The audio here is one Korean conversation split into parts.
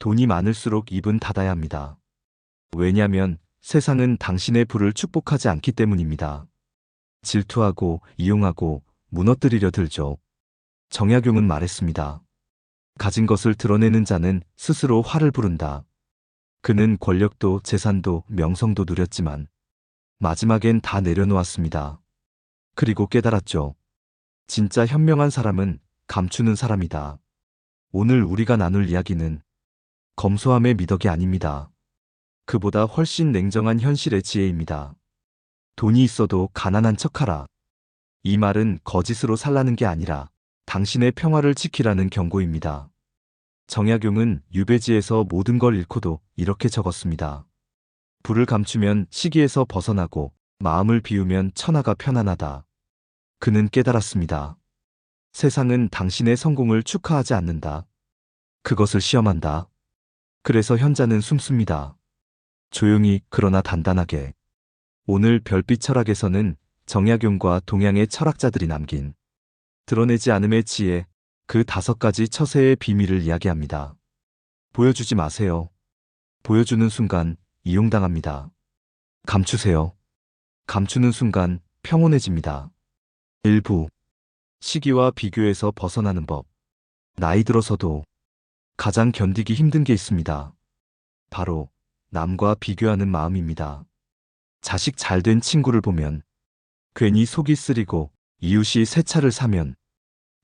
돈이 많을수록 입은 닫아야 합니다. 왜냐하면 세상은 당신의 부를 축복하지 않기 때문입니다. 질투하고 이용하고 무너뜨리려 들죠. 정약용은 말했습니다. 가진 것을 드러내는 자는 스스로 화를 부른다. 그는 권력도 재산도 명성도 누렸지만 마지막엔 다 내려놓았습니다. 그리고 깨달았죠. 진짜 현명한 사람은 감추는 사람이다. 오늘 우리가 나눌 이야기는 검소함의 미덕이 아닙니다. 그보다 훨씬 냉정한 현실의 지혜입니다. 돈이 있어도 가난한 척하라. 이 말은 거짓으로 살라는 게 아니라 당신의 평화를 지키라는 경고입니다. 정약용은 유배지에서 모든 걸 잃고도 이렇게 적었습니다. 불을 감추면 시기에서 벗어나고 마음을 비우면 천하가 편안하다. 그는 깨달았습니다. 세상은 당신의 성공을 축하하지 않는다. 그것을 시험한다. 그래서 현자는 숨습니다. 조용히 그러나 단단하게. 오늘 별빛 철학에서는 정약용과 동양의 철학자들이 남긴 드러내지 않음의 지혜 그 다섯 가지 처세의 비밀을 이야기합니다. 보여주지 마세요. 보여주는 순간 이용당합니다. 감추세요. 감추는 순간 평온해집니다. 일부 시기와 비교에서 벗어나는 법. 나이 들어서도 가장 견디기 힘든 게 있습니다. 바로 남과 비교하는 마음입니다. 자식 잘 된 친구를 보면 괜히 속이 쓰리고 이웃이 새 차를 사면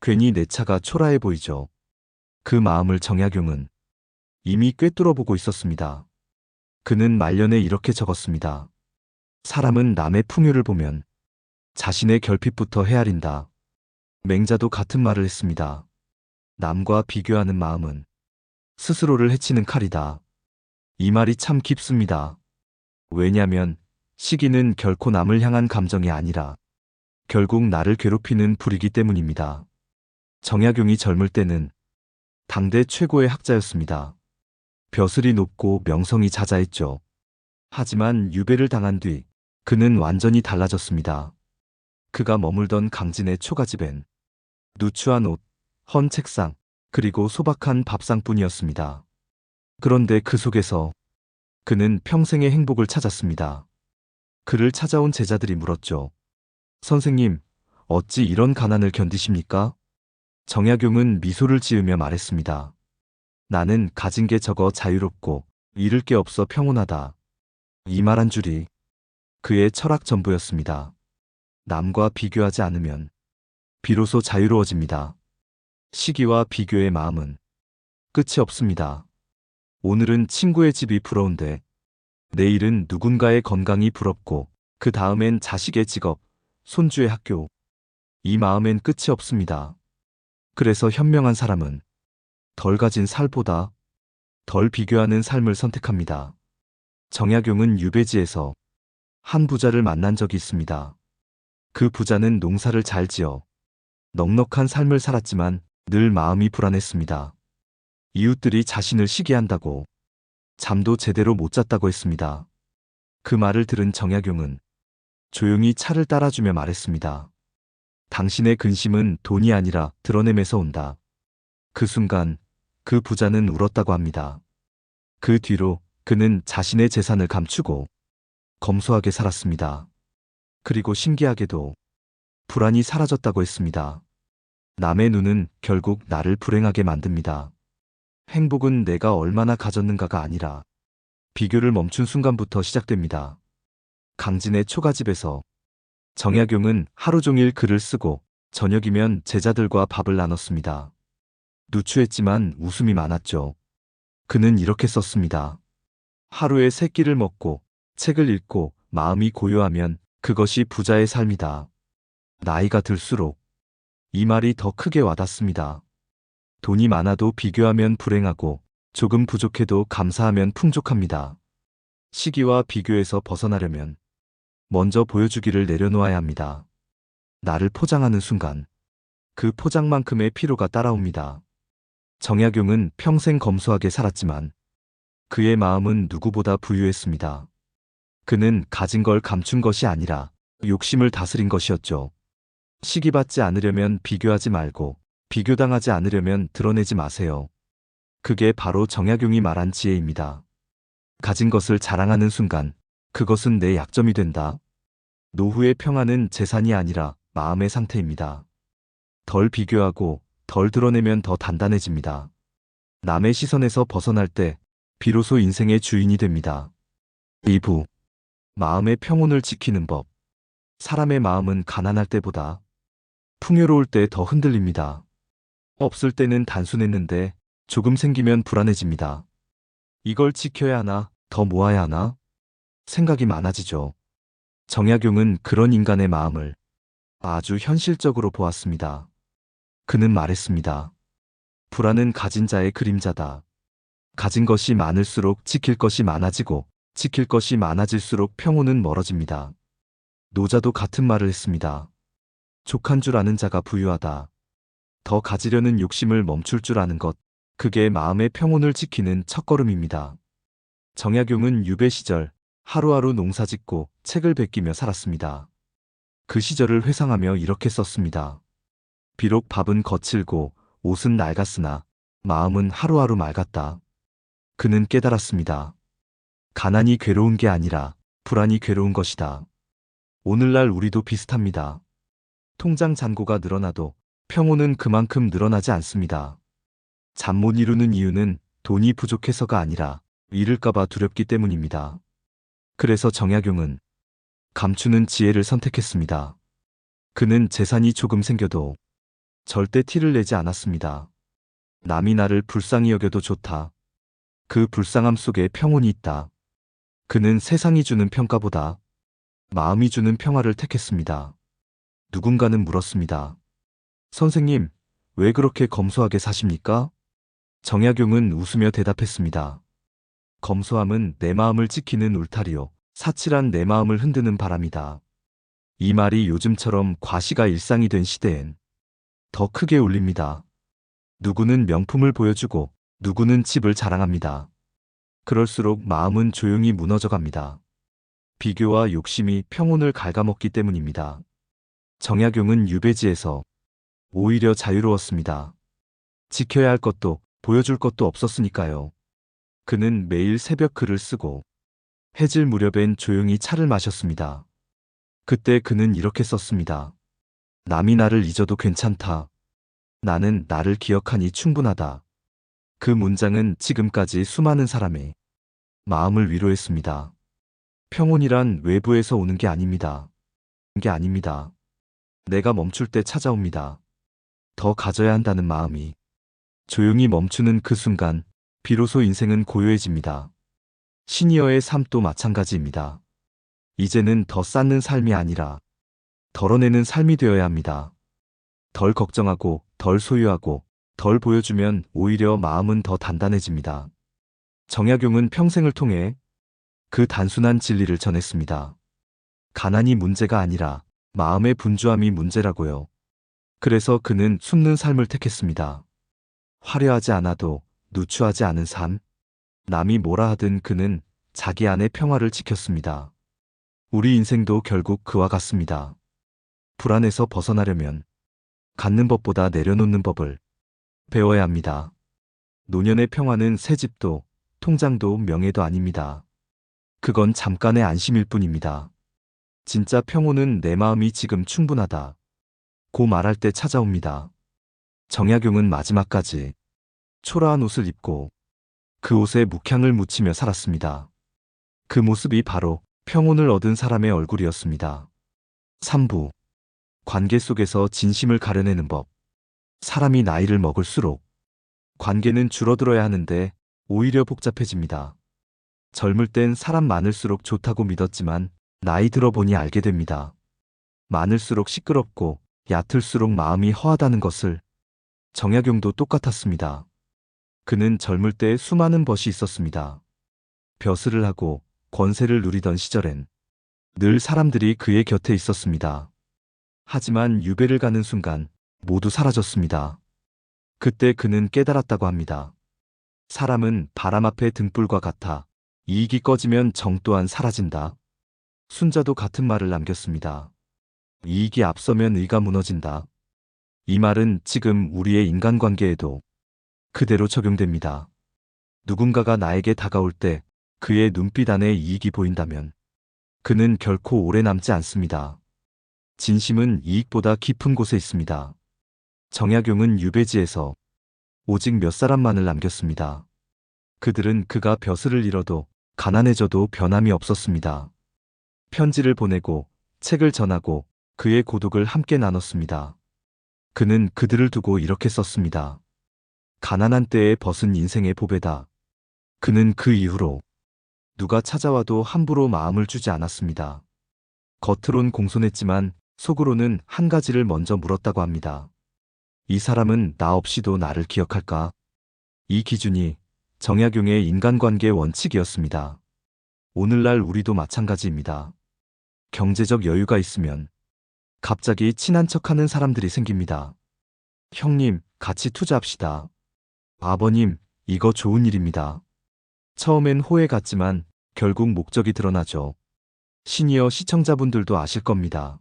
괜히 내 차가 초라해 보이죠. 그 마음을 정약용은 이미 꿰뚫어 보고 있었습니다. 그는 말년에 이렇게 적었습니다. 사람은 남의 풍요를 보면 자신의 결핍부터 헤아린다. 맹자도 같은 말을 했습니다. 남과 비교하는 마음은 스스로를 해치는 칼이다. 이 말이 참 깊습니다. 왜냐면 시기는 결코 남을 향한 감정이 아니라 결국 나를 괴롭히는 불이기 때문입니다. 정약용이 젊을 때는 당대 최고의 학자였습니다. 벼슬이 높고 명성이 자자했죠. 하지만 유배를 당한 뒤 그는 완전히 달라졌습니다. 그가 머물던 강진의 초가집엔 누추한 옷, 헌 책상, 그리고 소박한 밥상뿐이었습니다. 그런데 그 속에서 그는 평생의 행복을 찾았습니다. 그를 찾아온 제자들이 물었죠. 선생님, 어찌 이런 가난을 견디십니까? 정약용은 미소를 지으며 말했습니다. 나는 가진 게 적어 자유롭고 잃을 게 없어 평온하다. 이 말 한 줄이 그의 철학 전부였습니다. 남과 비교하지 않으면 비로소 자유로워집니다. 시기와 비교의 마음은 끝이 없습니다. 오늘은 친구의 집이 부러운데 내일은 누군가의 건강이 부럽고 그 다음엔 자식의 직업, 손주의 학교. 이 마음엔 끝이 없습니다. 그래서 현명한 사람은 덜 가진 살보다 덜 비교하는 삶을 선택합니다. 정약용은 유배지에서 한 부자를 만난 적이 있습니다. 그 부자는 농사를 잘 지어 넉넉한 삶을 살았지만 늘 마음이 불안했습니다. 이웃들이 자신을 시기한다고 잠도 제대로 못 잤다고 했습니다. 그 말을 들은 정약용은 조용히 차를 따라주며 말했습니다. 당신의 근심은 돈이 아니라 드러냄에서 온다. 그 순간 그 부자는 울었다고 합니다. 그 뒤로 그는 자신의 재산을 감추고 검소하게 살았습니다. 그리고 신기하게도 불안이 사라졌다고 했습니다. 남의 눈은 결국 나를 불행하게 만듭니다. 행복은 내가 얼마나 가졌는가가 아니라 비교를 멈춘 순간부터 시작됩니다. 강진의 초가집에서 정약용은 하루 종일 글을 쓰고 저녁이면 제자들과 밥을 나눴습니다. 누추했지만 웃음이 많았죠. 그는 이렇게 썼습니다. 하루에 세 끼를 먹고 책을 읽고 마음이 고요하면 그것이 부자의 삶이다. 나이가 들수록 이 말이 더 크게 와닿습니다. 돈이 많아도 비교하면 불행하고 조금 부족해도 감사하면 풍족합니다. 시기와 비교에서 벗어나려면 먼저 보여주기를 내려놓아야 합니다. 나를 포장하는 순간 그 포장만큼의 피로가 따라옵니다. 정약용은 평생 검소하게 살았지만 그의 마음은 누구보다 부유했습니다. 그는 가진 걸 감춘 것이 아니라 욕심을 다스린 것이었죠. 시기받지 않으려면 비교하지 말고 비교당하지 않으려면 드러내지 마세요. 그게 바로 정약용이 말한 지혜입니다. 가진 것을 자랑하는 순간 그것은 내 약점이 된다. 노후의 평안은 재산이 아니라 마음의 상태입니다. 덜 비교하고 덜 드러내면 더 단단해집니다. 남의 시선에서 벗어날 때 비로소 인생의 주인이 됩니다. 2부 마음의 평온을 지키는 법 사람의 마음은 가난할 때보다 풍요로울 때 더 흔들립니다. 없을 때는 단순했는데 조금 생기면 불안해집니다. 이걸 지켜야 하나, 더 모아야 하나? 생각이 많아지죠. 정약용은 그런 인간의 마음을 아주 현실적으로 보았습니다. 그는 말했습니다. 불안은 가진 자의 그림자다. 가진 것이 많을수록 지킬 것이 많아지고 지킬 것이 많아질수록 평온은 멀어집니다. 노자도 같은 말을 했습니다. 족한 줄 아는 자가 부유하다. 더 가지려는 욕심을 멈출 줄 아는 것, 그게 마음의 평온을 지키는 첫걸음입니다. 정약용은 유배 시절 하루하루 농사짓고 책을 베끼며 살았습니다. 그 시절을 회상하며 이렇게 썼습니다. 비록 밥은 거칠고 옷은 낡았으나 마음은 하루하루 맑았다. 그는 깨달았습니다. 가난이 괴로운 게 아니라 불안이 괴로운 것이다. 오늘날 우리도 비슷합니다. 통장 잔고가 늘어나도 평온은 그만큼 늘어나지 않습니다. 잠 못 이루는 이유는 돈이 부족해서가 아니라 잃을까봐 두렵기 때문입니다. 그래서 정약용은 감추는 지혜를 선택했습니다. 그는 재산이 조금 생겨도 절대 티를 내지 않았습니다. 남이 나를 불쌍히 여겨도 좋다. 그 불쌍함 속에 평온이 있다. 그는 세상이 주는 평가보다 마음이 주는 평화를 택했습니다. 누군가는 물었습니다. 선생님, 왜 그렇게 검소하게 사십니까? 정약용은 웃으며 대답했습니다. 검소함은 내 마음을 지키는 울타리요. 사칠한 내 마음을 흔드는 바람이다. 이 말이 요즘처럼 과시가 일상이 된 시대엔 더 크게 울립니다. 누구는 명품을 보여주고 누구는 집을 자랑합니다. 그럴수록 마음은 조용히 무너져 갑니다. 비교와 욕심이 평온을 갉아먹기 때문입니다. 정약용은 유배지에서 오히려 자유로웠습니다. 지켜야 할 것도 보여줄 것도 없었으니까요. 그는 매일 새벽 글을 쓰고 해질 무렵엔 조용히 차를 마셨습니다. 그때 그는 이렇게 썼습니다. 남이 나를 잊어도 괜찮다. 나는 나를 기억하니 충분하다. 그 문장은 지금까지 수많은 사람의 마음을 위로했습니다. 평온이란 외부에서 오는 게 아닙니다. 게 아닙니다. 내가 멈출 때 찾아옵니다. 더 가져야 한다는 마음이 조용히 멈추는 그 순간 비로소 인생은 고요해집니다. 시니어의 삶도 마찬가지입니다. 이제는 더 쌓는 삶이 아니라 덜어내는 삶이 되어야 합니다. 덜 걱정하고 덜 소유하고 덜 보여주면 오히려 마음은 더 단단해집니다. 정약용은 평생을 통해 그 단순한 진리를 전했습니다. 가난이 문제가 아니라 마음의 분주함이 문제라고요. 그래서 그는 숨는 삶을 택했습니다. 화려하지 않아도 누추하지 않은 삶. 남이 뭐라 하든 그는 자기 안의 평화를 지켰습니다. 우리 인생도 결국 그와 같습니다. 불안에서 벗어나려면 갖는 법보다 내려놓는 법을 배워야 합니다. 노년의 평화는 새 집도 통장도 명예도 아닙니다. 그건 잠깐의 안심일 뿐입니다. 진짜 평온은 내 마음이 지금 충분하다. 고 말할 때 찾아옵니다. 정약용은 마지막까지 초라한 옷을 입고 그 옷에 묵향을 묻히며 살았습니다. 그 모습이 바로 평온을 얻은 사람의 얼굴이었습니다. 3부 관계 속에서 진심을 가려내는 법 사람이 나이를 먹을수록 관계는 줄어들어야 하는데 오히려 복잡해집니다. 젊을 땐 사람 많을수록 좋다고 믿었지만 나이 들어보니 알게 됩니다. 많을수록 시끄럽고 얕을수록 마음이 허하다는 것을 정약용도 똑같았습니다. 그는 젊을 때 수많은 벗이 있었습니다. 벼슬을 하고 권세를 누리던 시절엔 늘 사람들이 그의 곁에 있었습니다. 하지만 유배를 가는 순간 모두 사라졌습니다. 그때 그는 깨달았다고 합니다. 사람은 바람 앞의 등불과 같아 이익이 꺼지면 정 또한 사라진다. 순자도 같은 말을 남겼습니다. 이익이 앞서면 의가 무너진다. 이 말은 지금 우리의 인간관계에도 그대로 적용됩니다. 누군가가 나에게 다가올 때 그의 눈빛 안에 이익이 보인다면 그는 결코 오래 남지 않습니다. 진심은 이익보다 깊은 곳에 있습니다. 정약용은 유배지에서 오직 몇 사람만을 남겼습니다. 그들은 그가 벼슬을 잃어도 가난해져도 변함이 없었습니다. 편지를 보내고 책을 전하고 그의 고독을 함께 나눴습니다. 그는 그들을 두고 이렇게 썼습니다. 가난한 때에 벗은 인생의 보배다. 그는 그 이후로 누가 찾아와도 함부로 마음을 주지 않았습니다. 겉으론 공손했지만 속으로는 한 가지를 먼저 물었다고 합니다. 이 사람은 나 없이도 나를 기억할까? 이 기준이 정약용의 인간관계 원칙이었습니다. 오늘날 우리도 마찬가지입니다. 경제적 여유가 있으면 갑자기 친한 척하는 사람들이 생깁니다. 형님, 같이 투자합시다. 아버님, 이거 좋은 일입니다. 처음엔 호혜 같지만 결국 목적이 드러나죠. 시니어 시청자분들도 아실 겁니다.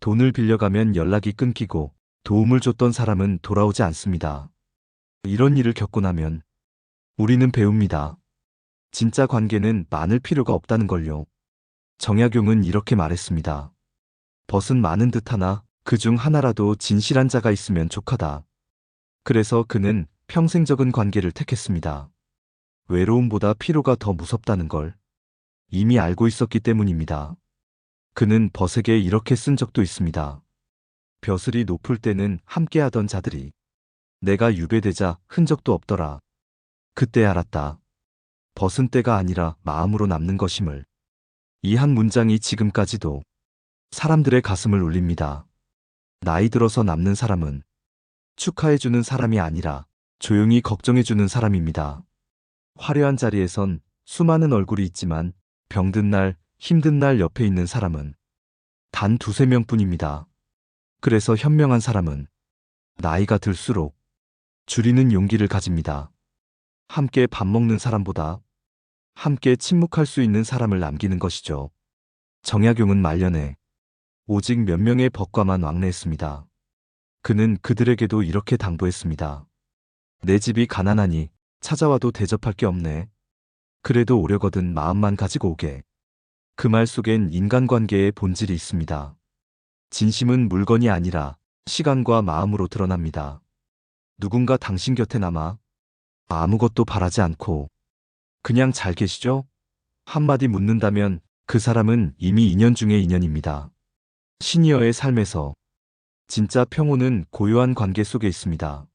돈을 빌려가면 연락이 끊기고 도움을 줬던 사람은 돌아오지 않습니다. 이런 일을 겪고 나면 우리는 배웁니다. 진짜 관계는 많을 필요가 없다는 걸요. 정약용은 이렇게 말했습니다. 벗은 많은 듯 하나 그 중 하나라도 진실한 자가 있으면 족하다. 그래서 그는 평생적인 관계를 택했습니다. 외로움보다 피로가 더 무섭다는 걸 이미 알고 있었기 때문입니다. 그는 벗에게 이렇게 쓴 적도 있습니다. 벼슬이 높을 때는 함께하던 자들이 내가 유배되자 흔적도 없더라. 그때 알았다. 벗은 때가 아니라 마음으로 남는 것임을. 이 한 문장이 지금까지도 사람들의 가슴을 울립니다. 나이 들어서 남는 사람은 축하해주는 사람이 아니라 조용히 걱정해주는 사람입니다. 화려한 자리에선 수많은 얼굴이 있지만 병든 날, 힘든 날 옆에 있는 사람은 단 두세 명 뿐입니다. 그래서 현명한 사람은 나이가 들수록 줄이는 용기를 가집니다. 함께 밥 먹는 사람보다 함께 침묵할 수 있는 사람을 남기는 것이죠. 정약용은 말년에 오직 몇 명의 법과만 왕래했습니다. 그는 그들에게도 이렇게 당부했습니다. 내 집이 가난하니 찾아와도 대접할 게 없네. 그래도 오려거든 마음만 가지고 오게. 그 말 속엔 인간관계의 본질이 있습니다. 진심은 물건이 아니라 시간과 마음으로 드러납니다. 누군가 당신 곁에 남아 아무것도 바라지 않고 그냥 잘 계시죠? 한마디 묻는다면 그 사람은 이미 인연 중의 인연입니다. 시니어의 삶에서 진짜 평온은 고요한 관계 속에 있습니다.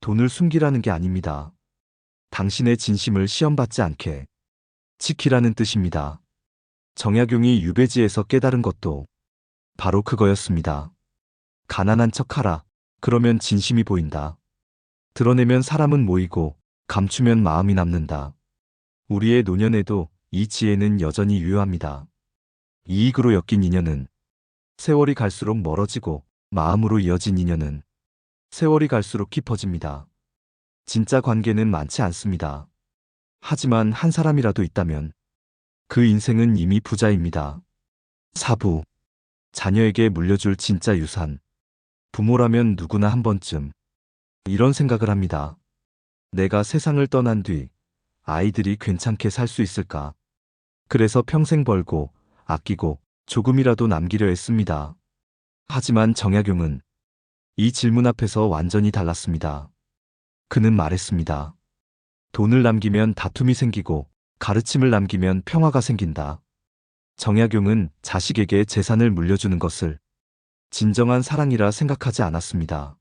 돈을 숨기라는 게 아닙니다. 당신의 진심을 시험받지 않게 지키라는 뜻입니다. 정약용이 유배지에서 깨달은 것도 바로 그거였습니다. 가난한 척하라. 그러면 진심이 보인다. 드러내면 사람은 모이고 감추면 마음이 남는다. 우리의 노년에도 이 지혜는 여전히 유효합니다. 이익으로 엮인 인연은 세월이 갈수록 멀어지고 마음으로 이어진 인연은 세월이 갈수록 깊어집니다. 진짜 관계는 많지 않습니다. 하지만 한 사람이라도 있다면 그 인생은 이미 부자입니다. 사부. 자녀에게 물려줄 진짜 유산. 부모라면 누구나 한 번쯤 이런 생각을 합니다. 내가 세상을 떠난 뒤 아이들이 괜찮게 살 수 있을까? 그래서 평생 벌고 아끼고 조금이라도 남기려 했습니다. 하지만 정약용은 이 질문 앞에서 완전히 달랐습니다. 그는 말했습니다. 돈을 남기면 다툼이 생기고 가르침을 남기면 평화가 생긴다. 정약용은 자식에게 재산을 물려주는 것을 진정한 사랑이라 생각하지 않았습니다.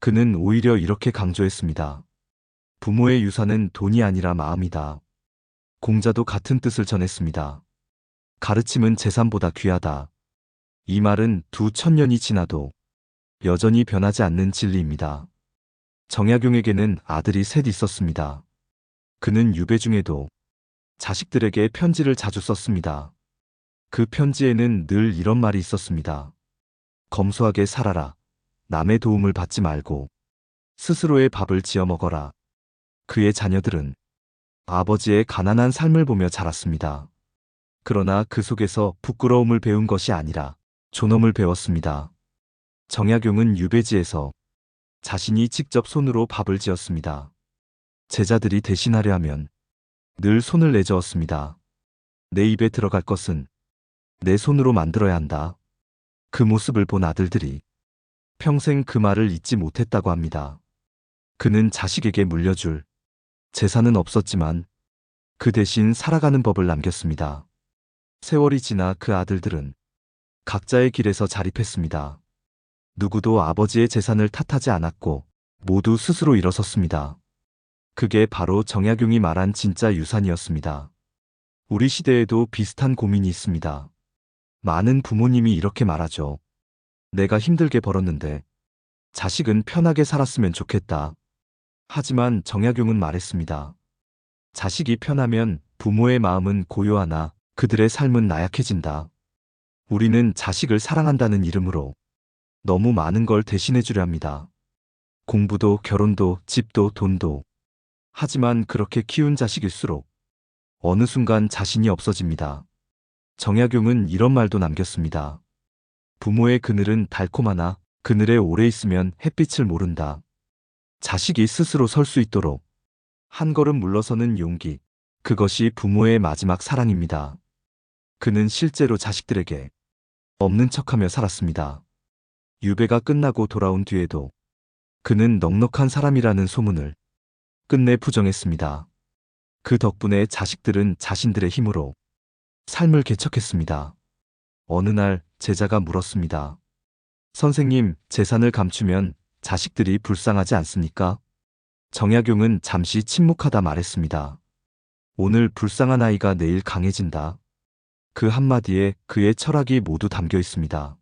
그는 오히려 이렇게 강조했습니다. 부모의 유산은 돈이 아니라 마음이다. 공자도 같은 뜻을 전했습니다. 가르침은 재산보다 귀하다. 이 말은 두 천년이 지나도 여전히 변하지 않는 진리입니다. 정약용에게는 아들이 셋 있었습니다. 그는 유배 중에도 자식들에게 편지를 자주 썼습니다. 그 편지에는 늘 이런 말이 있었습니다. 검소하게 살아라. 남의 도움을 받지 말고 스스로의 밥을 지어 먹어라. 그의 자녀들은 아버지의 가난한 삶을 보며 자랐습니다. 그러나 그 속에서 부끄러움을 배운 것이 아니라 존엄을 배웠습니다. 정약용은 유배지에서 자신이 직접 손으로 밥을 지었습니다. 제자들이 대신하려 하면 늘 손을 내저었습니다. 내 입에 들어갈 것은 내 손으로 만들어야 한다. 그 모습을 본 아들들이 평생 그 말을 잊지 못했다고 합니다. 그는 자식에게 물려줄 재산은 없었지만 그 대신 살아가는 법을 남겼습니다. 세월이 지나 그 아들들은 각자의 길에서 자립했습니다. 누구도 아버지의 재산을 탓하지 않았고 모두 스스로 일어섰습니다. 그게 바로 정약용이 말한 진짜 유산이었습니다. 우리 시대에도 비슷한 고민이 있습니다. 많은 부모님이 이렇게 말하죠. 내가 힘들게 벌었는데 자식은 편하게 살았으면 좋겠다. 하지만 정약용은 말했습니다. 자식이 편하면 부모의 마음은 고요하나 그들의 삶은 나약해진다. 우리는 자식을 사랑한다는 이름으로 너무 많은 걸 대신해 주려 합니다. 공부도 결혼도 집도 돈도. 하지만 그렇게 키운 자식일수록 어느 순간 자신이 없어집니다. 정약용은 이런 말도 남겼습니다. 부모의 그늘은 달콤하나 그늘에 오래 있으면 햇빛을 모른다. 자식이 스스로 설 수 있도록 한 걸음 물러서는 용기. 그것이 부모의 마지막 사랑입니다. 그는 실제로 자식들에게 없는 척하며 살았습니다. 유배가 끝나고 돌아온 뒤에도 그는 넉넉한 사람이라는 소문을 끝내 부정했습니다. 그 덕분에 자식들은 자신들의 힘으로 삶을 개척했습니다. 어느 날 제자가 물었습니다. 선생님, 재산을 감추면 자식들이 불쌍하지 않습니까? 정약용은 잠시 침묵하다 말했습니다. 오늘 불쌍한 아이가 내일 강해진다. 그 한마디에 그의 철학이 모두 담겨 있습니다.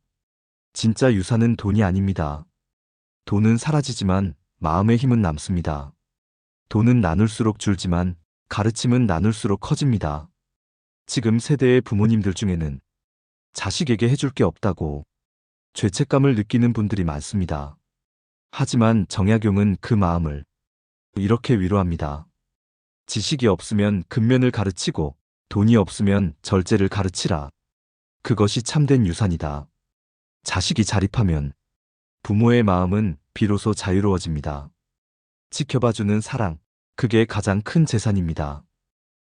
진짜 유산은 돈이 아닙니다. 돈은 사라지지만 마음의 힘은 남습니다. 돈은 나눌수록 줄지만 가르침은 나눌수록 커집니다. 지금 세대의 부모님들 중에는 자식에게 해줄 게 없다고 죄책감을 느끼는 분들이 많습니다. 하지만 정약용은 그 마음을 이렇게 위로합니다. 지식이 없으면 근면을 가르치고 돈이 없으면 절제를 가르치라. 그것이 참된 유산이다. 자식이 자립하면 부모의 마음은 비로소 자유로워집니다. 지켜봐주는 사랑, 그게 가장 큰 재산입니다.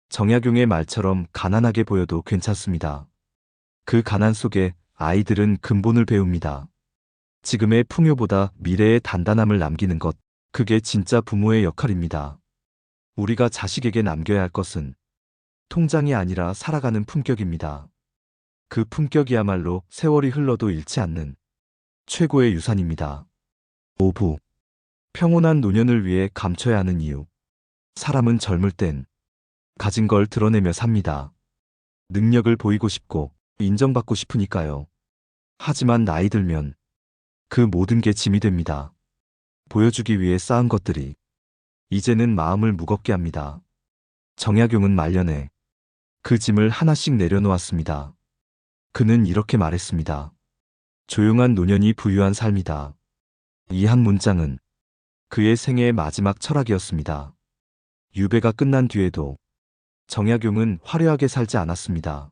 정약용의 말처럼 가난하게 보여도 괜찮습니다. 그 가난 속에 아이들은 근본을 배웁니다. 지금의 풍요보다 미래의 단단함을 남기는 것, 그게 진짜 부모의 역할입니다. 우리가 자식에게 남겨야 할 것은 통장이 아니라 살아가는 품격입니다. 그 품격이야말로 세월이 흘러도 잃지 않는 최고의 유산입니다. 5부 평온한 노년을 위해 감춰야 하는 이유 사람은 젊을 땐 가진 걸 드러내며 삽니다. 능력을 보이고 싶고 인정받고 싶으니까요. 하지만 나이 들면 그 모든 게 짐이 됩니다. 보여주기 위해 쌓은 것들이 이제는 마음을 무겁게 합니다. 정약용은 말년에 그 짐을 하나씩 내려놓았습니다. 그는 이렇게 말했습니다. 조용한 노년이 부유한 삶이다. 이 한 문장은 그의 생애의 마지막 철학이었습니다. 유배가 끝난 뒤에도 정약용은 화려하게 살지 않았습니다.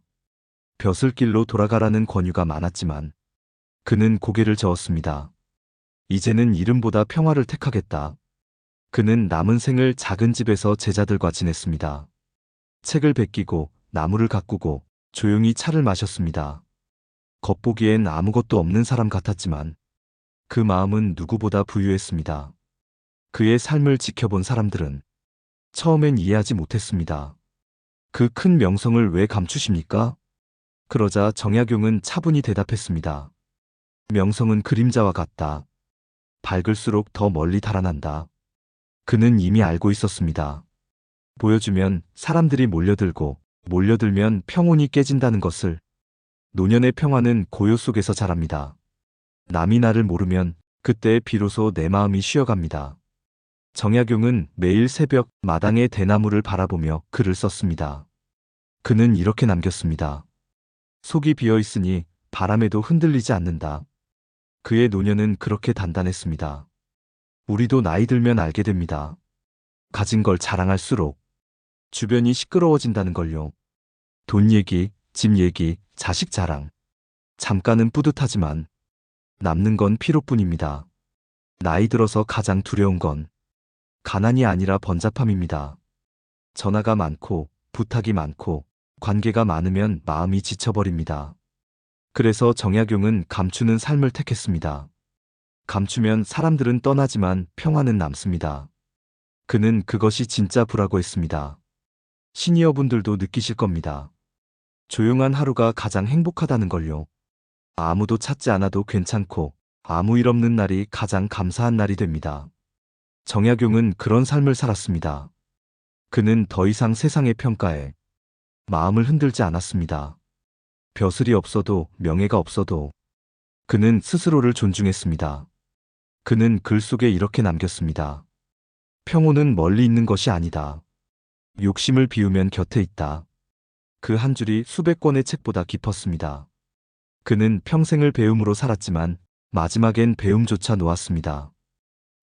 벼슬길로 돌아가라는 권유가 많았지만 그는 고개를 저었습니다. 이제는 이름보다 평화를 택하겠다. 그는 남은 생을 작은 집에서 제자들과 지냈습니다. 책을 베끼고 나무를 가꾸고 조용히 차를 마셨습니다. 겉보기엔 아무것도 없는 사람 같았지만 그 마음은 누구보다 부유했습니다. 그의 삶을 지켜본 사람들은 처음엔 이해하지 못했습니다. 그 큰 명성을 왜 감추십니까? 그러자 정약용은 차분히 대답했습니다. 명성은 그림자와 같다. 밝을수록 더 멀리 달아난다. 그는 이미 알고 있었습니다. 보여주면 사람들이 몰려들고 몰려들면 평온이 깨진다는 것을 노년의 평화는 고요 속에서 자랍니다. 남이 나를 모르면 그때 비로소 내 마음이 쉬어갑니다. 정약용은 매일 새벽 마당의 대나무를 바라보며 글을 썼습니다. 그는 이렇게 남겼습니다. 속이 비어 있으니 바람에도 흔들리지 않는다. 그의 노년은 그렇게 단단했습니다. 우리도 나이 들면 알게 됩니다. 가진 걸 자랑할수록 주변이 시끄러워진다는 걸요. 돈 얘기, 집 얘기, 자식 자랑. 잠깐은 뿌듯하지만 남는 건 피로뿐입니다. 나이 들어서 가장 두려운 건 가난이 아니라 번잡함입니다. 전화가 많고 부탁이 많고 관계가 많으면 마음이 지쳐버립니다. 그래서 정약용은 감추는 삶을 택했습니다. 감추면 사람들은 떠나지만 평화는 남습니다. 그는 그것이 진짜 부라고 했습니다. 시니어분들도 느끼실 겁니다. 조용한 하루가 가장 행복하다는 걸요. 아무도 찾지 않아도 괜찮고 아무 일 없는 날이 가장 감사한 날이 됩니다. 정약용은 그런 삶을 살았습니다. 그는 더 이상 세상의 평가에 마음을 흔들지 않았습니다. 벼슬이 없어도 명예가 없어도 그는 스스로를 존중했습니다. 그는 글 속에 이렇게 남겼습니다. 평온은 멀리 있는 것이 아니다. 욕심을 비우면 곁에 있다. 그 한 줄이 수백 권의 책보다 깊었습니다. 그는 평생을 배움으로 살았지만 마지막엔 배움조차 놓았습니다.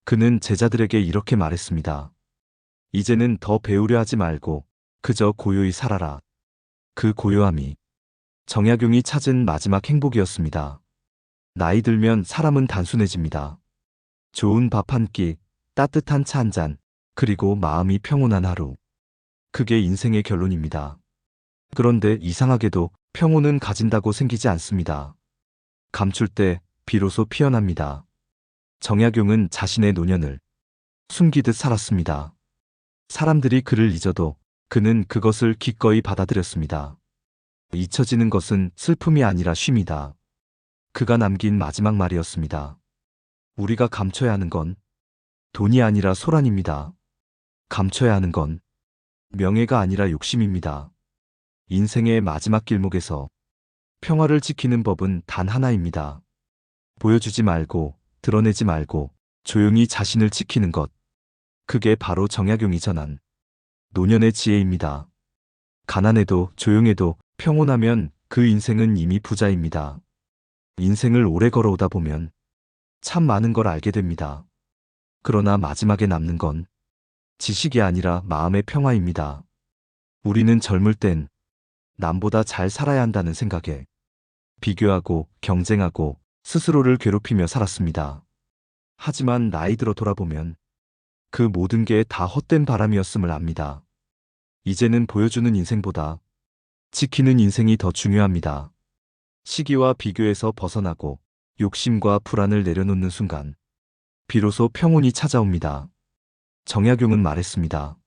그는 제자들에게 이렇게 말했습니다. 이제는 더 배우려 하지 말고 그저 고요히 살아라. 그 고요함이 정약용이 찾은 마지막 행복이었습니다. 나이 들면 사람은 단순해집니다. 좋은 밥 한 끼, 따뜻한 차 한 잔, 그리고 마음이 평온한 하루. 그게 인생의 결론입니다. 그런데 이상하게도 평온은 가진다고 생기지 않습니다. 감출 때 비로소 피어납니다. 정약용은 자신의 노년을 숨기듯 살았습니다. 사람들이 그를 잊어도 그는 그것을 기꺼이 받아들였습니다. 잊혀지는 것은 슬픔이 아니라 쉼이다. 그가 남긴 마지막 말이었습니다. 우리가 감춰야 하는 건 돈이 아니라 소란입니다. 감춰야 하는 건 명예가 아니라 욕심입니다. 인생의 마지막 길목에서 평화를 지키는 법은 단 하나입니다. 보여주지 말고, 드러내지 말고, 조용히 자신을 지키는 것. 그게 바로 정약용이 전한 노년의 지혜입니다. 가난해도 조용해도 평온하면 그 인생은 이미 부자입니다. 인생을 오래 걸어오다 보면 참 많은 걸 알게 됩니다. 그러나 마지막에 남는 건 지식이 아니라 마음의 평화입니다. 우리는 젊을 땐 남보다 잘 살아야 한다는 생각에 비교하고 경쟁하고 스스로를 괴롭히며 살았습니다. 하지만 나이 들어 돌아보면 그 모든 게 다 헛된 바람이었음을 압니다. 이제는 보여주는 인생보다 지키는 인생이 더 중요합니다. 시기와 비교에서 벗어나고 욕심과 불안을 내려놓는 순간 비로소 평온이 찾아옵니다. 정약용은 말했습니다.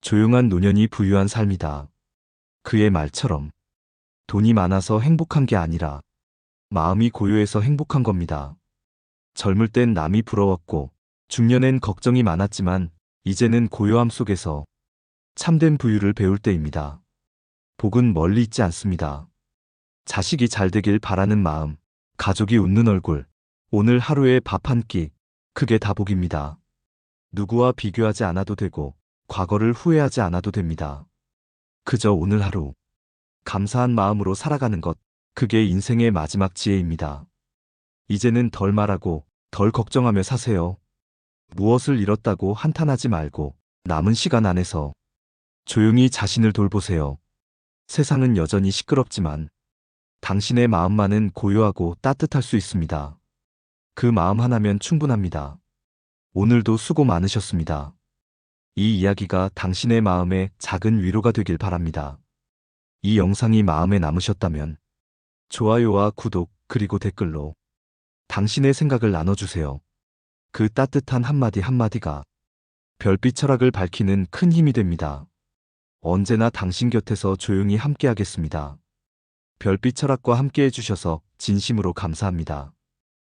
조용한 노년이 부유한 삶이다. 그의 말처럼 돈이 많아서 행복한 게 아니라 마음이 고요해서 행복한 겁니다. 젊을 땐 남이 부러웠고 중년엔 걱정이 많았지만 이제는 고요함 속에서 참된 부유를 배울 때입니다. 복은 멀리 있지 않습니다. 자식이 잘 되길 바라는 마음, 가족이 웃는 얼굴, 오늘 하루의 밥 한 끼, 그게 다 복입니다. 누구와 비교하지 않아도 되고, 과거를 후회하지 않아도 됩니다. 그저 오늘 하루, 감사한 마음으로 살아가는 것, 그게 인생의 마지막 지혜입니다. 이제는 덜 말하고, 덜 걱정하며 사세요. 무엇을 잃었다고 한탄하지 말고, 남은 시간 안에서 조용히 자신을 돌보세요. 세상은 여전히 시끄럽지만 당신의 마음만은 고요하고 따뜻할 수 있습니다. 그 마음 하나면 충분합니다. 오늘도 수고 많으셨습니다. 이 이야기가 당신의 마음에 작은 위로가 되길 바랍니다. 이 영상이 마음에 남으셨다면 좋아요와 구독 그리고 댓글로 당신의 생각을 나눠주세요. 그 따뜻한 한마디 한마디가 별빛 철학을 밝히는 큰 힘이 됩니다. 언제나 당신 곁에서 조용히 함께하겠습니다. 별빛 철학과 함께 해 주셔서 진심으로 감사합니다.